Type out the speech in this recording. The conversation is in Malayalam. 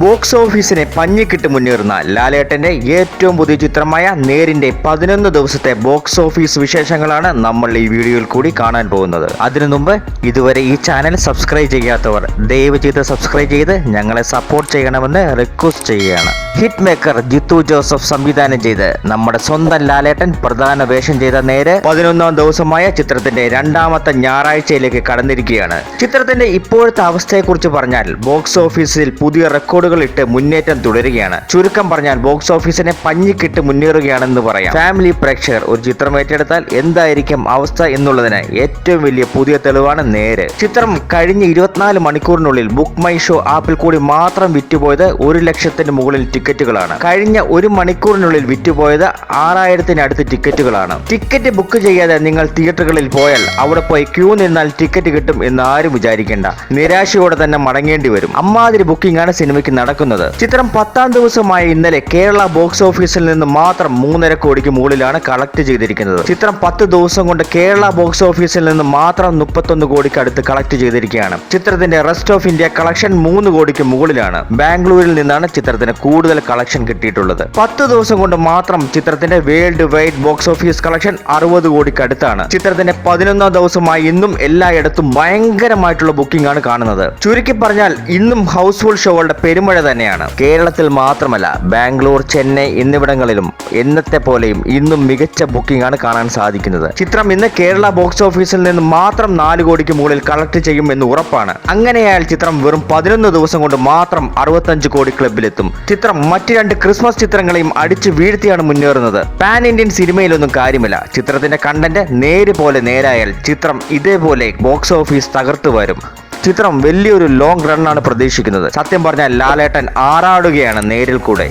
ബോക്സ് ഓഫീസിനെ പഞ്ഞിക്കിട്ട് മുന്നേറുന്ന ലാലേട്ടന്റെ ഏറ്റവും പുതിയ ചിത്രമായ നേരിന്റെ പതിനൊന്ന് ദിവസത്തെ ബോക്സ് ഓഫീസ് വിശേഷങ്ങളാണ് നമ്മൾ ഈ വീഡിയോയിൽ കൂടി കാണാൻ പോകുന്നത്. അതിനു മുമ്പ് ഇതുവരെ ഈ ചാനൽ സബ്സ്ക്രൈബ് ചെയ്യാത്തവർ ദയവ് ചെയ്ത് സബ്സ്ക്രൈബ് ചെയ്ത് ഞങ്ങളെ സപ്പോർട്ട് ചെയ്യണമെന്ന് റിക്വസ്റ്റ് ചെയ്യുകയാണ്. ഹിറ്റ് മേക്കർ ജിത്തു ജോസഫ് സംവിധാനം ചെയ്ത് നമ്മുടെ സ്വന്തം ലാലേട്ടൻ പ്രധാന വേഷം ചെയ്ത നേര് പതിനൊന്നാം ദിവസമായ ചിത്രത്തിന്റെ രണ്ടാമത്തെ ഞായറാഴ്ചയിലേക്ക് കടന്നിരിക്കുകയാണ്. ചിത്രത്തിന്റെ ഇപ്പോഴത്തെ അവസ്ഥയെക്കുറിച്ച് പറഞ്ഞാൽ ബോക്സ് ഓഫീസിൽ പുതിയ റെക്കോർഡുകൾ ഇട്ട് മുന്നേറ്റം തുടരുകയാണ്. ചുരുക്കം പറഞ്ഞാൽ ബോക്സ് ഓഫീസിനെ പഞ്ഞിക്കിട്ട് മുന്നേറുകയാണെന്ന് പറയാം. ഫാമിലി പ്രേക്ഷകർ ഒരു ചിത്രം ഏറ്റെടുത്താൽ എന്തായിരിക്കും അവസ്ഥ എന്നുള്ളതിന് ഏറ്റവും വലിയ പുതിയ തെളിവാണ് നേര്. ചിത്രം കഴിഞ്ഞ ഇരുപത്തിനാല് മണിക്കൂറിനുള്ളിൽ ബുക്ക് മൈ ഷോ ആപ്പിൽ കൂടി മാത്രം വിറ്റുപോയത് ഒരു ലക്ഷത്തിന് മുകളിൽ ടിക്കറ്റുകളാണ്. കഴിഞ്ഞ ഒരു മണിക്കൂറിനുള്ളിൽ വിറ്റുപോയത് ആറായിരത്തിനടുത്ത് ടിക്കറ്റുകളാണ്. ടിക്കറ്റ് ബുക്ക് ചെയ്യാതെ നിങ്ങൾ തിയേറ്ററുകളിൽ പോയാൽ അവിടെ പോയി ക്യൂ നിന്നാൽ ടിക്കറ്റ് കിട്ടും എന്ന് ആരും വിചാരിക്കേണ്ട. നിരാശയോടെ തന്നെ മടങ്ങേണ്ടി വരും. അമ്മാതിരി ബുക്കിംഗ് ആണ് സിനിമയ്ക്ക് നടക്കുന്നത്. ചിത്രം പത്താം ദിവസമായ ഇന്നലെ കേരള ബോക്സ് ഓഫീസിൽ നിന്ന് മാത്രം മൂന്നര കോടിക്ക് മുകളിലാണ് കളക്ട് ചെയ്തിരിക്കുന്നത്. ചിത്രം പത്ത് ദിവസം കൊണ്ട് കേരള ബോക്സ് ഓഫീസിൽ നിന്ന് മാത്രം മുപ്പത്തൊന്ന് കോടിക്ക് അടുത്ത് കളക്ട് ചെയ്തിരിക്കുകയാണ്. ചിത്രത്തിന്റെ റെസ്റ്റ് ഓഫ് ഇന്ത്യ കളക്ഷൻ മൂന്ന് കോടിക്ക് മുകളിലാണ്. ബാംഗ്ലൂരിൽ നിന്നാണ് ചിത്രത്തിന് കൂടുതൽ കളക്ഷൻ കിട്ടിയിട്ടുള്ളത്. പത്ത് ദിവസം കൊണ്ട് മാത്രം ചിത്രത്തിന്റെ world wide box office collection അറുപത് കോടിക്ക് അടുത്താണ്. ചിത്രത്തിന്റെ പതിനൊന്നാം ദിവസമായി ഇന്നും എല്ലായിടത്തും ഭയങ്കരമായിട്ടുള്ള ബുക്കിംഗ് ആണ് കാണുന്നത്. ചുരുക്കി പറഞ്ഞാൽ ഇന്നും ഹൗസ്ഫുൾ ഷോകളുടെ പെരുമഴ തന്നെയാണ്. കേരളത്തിൽ മാത്രമല്ല ബാംഗ്ലൂർ ചെന്നൈ എന്നിവിടങ്ങളിലും എന്നത്തെ പോലെയും ഇന്നും മികച്ച ബുക്കിംഗ് ആണ് കാണാൻ സാധിക്കുന്നത്. ചിത്രം ഇന്ന് കേരള ബോക്സ് ഓഫീസിൽ നിന്ന് മാത്രം നാല് കോടിക്ക് മുകളിൽ കളക്ട് ചെയ്യും എന്ന് ഉറപ്പാണ്. അങ്ങനെയായാൽ ചിത്രം വെറും പതിനൊന്ന് ദിവസം കൊണ്ട് മാത്രം അറുപത്തഞ്ച് കോടി ക്ലബിലെത്തും. ചിത്രം മറ്റു രണ്ട് ക്രിസ്മസ് ചിത്രങ്ങളെയും അടിച്ചു വീഴ്ത്തിയാണ് മുന്നേറുന്നത്. പാൻ ഇന്ത്യൻ സിനിമയിലൊന്നും കാര്യമില്ല. ചിത്രത്തിന്റെ കണ്ടന്റ് നേര് പോലെ നേരായാൽ ചിത്രം ഇതേപോലെ ബോക്സ് ഓഫീസ് തകർത്തു വരും. ചിത്രം വലിയൊരു ലോങ് റണ്ണാണ് പ്രതീക്ഷിക്കുന്നത്. സത്യം പറഞ്ഞാൽ ലാലേട്ടൻ ആറാടുകയാണ് നേരിൽ കൂടെ.